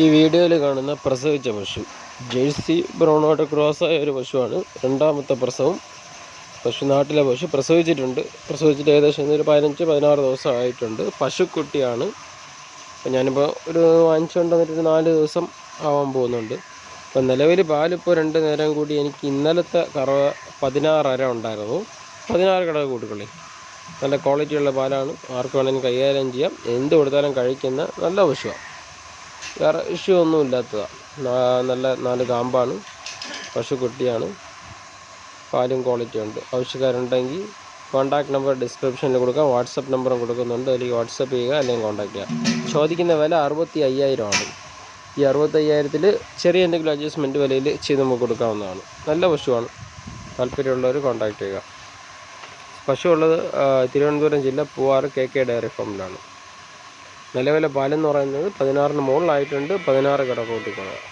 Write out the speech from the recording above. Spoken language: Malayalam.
ഈ വീഡിയോയിൽ കാണുന്ന പ്രസവിച്ച പശു. ജേഴ്സി ബ്രൗണോട്ട് ക്രോസായ ഒരു പശുവാണ്. രണ്ടാമത്തെ പ്രസവം പശു നാട്ടിലെ പശു പ്രസവിച്ചിട്ടുണ്ട്. പ്രസവിച്ചിട്ട് ഏകദേശം ഒരു പതിനഞ്ച് പതിനാറ് ദിവസം ആയിട്ടുണ്ട്. പശുക്കുട്ടിയാണ്. അപ്പം ഞാനിപ്പോൾ ഒരു വാങ്ങിച്ചുകൊണ്ട് വന്നിട്ട് നാല് ദിവസം ആവാൻ പോകുന്നുണ്ട്. അപ്പം നിലവിൽ പാലിപ്പോൾ രണ്ട് നേരം കൂടി എനിക്ക് ഇന്നലത്തെ കറവ പതിനാറര ഉണ്ടായിരുന്നു. പതിനാറ് കടക കൂട്ടുകളി നല്ല ക്വാളിറ്റിയുള്ള പാലാണ്. ആർക്ക് വേണമെങ്കിലും കൈകാര്യം ചെയ്യാം. എന്ത് കൊടുത്താലും കഴിക്കുന്ന നല്ല പശുവാണ് വേറെ ഇഷ്യൂ ഒന്നും ഇല്ലാത്തതാണ് നല്ല നാല് കാമ്പാണ് പശുക്കുട്ടിയാണ്. പാലും ക്വാളിറ്റി ഉണ്ട്. ആവശ്യക്കാരുണ്ടെങ്കിൽ കോൺടാക്ട് നമ്പർ ഡിസ്ക്രിപ്ഷനിൽ കൊടുക്കാം. വാട്സപ്പ് നമ്പറും കൊടുക്കുന്നുണ്ട്. അതിലേക്ക് വാട്സപ്പ് ചെയ്യുക അല്ലെങ്കിൽ കോൺടാക്ട് ചെയ്യുക. ചോദിക്കുന്ന വില അറുപത്തി അയ്യായിരം ആണ്. ഈ അറുപത്തി അയ്യായിരത്തിൽ ചെറിയ എന്തെങ്കിലും അഡ്ജസ്റ്റ്മെന്റ് വിലയിൽ ചെയ്ത് നമുക്ക് കൊടുക്കാവുന്നതാണ്. നല്ല പശുവാണ്. താല്പര്യമുള്ളവർ കോൺടാക്ട് ചെയ്യുക. പശു ഉള്ളത് തിരുവനന്തപുരം ജില്ല പൂവാറ് കെ കെ ഡയറി ഫാമിലാണ് നിലവിലെ പാലെന്ന് പറയുന്നത് പതിനാറിന് മുകളിലായിട്ടുണ്ട് പതിനാറ് കിടക്കൂട്ടിക്കുള്ളത്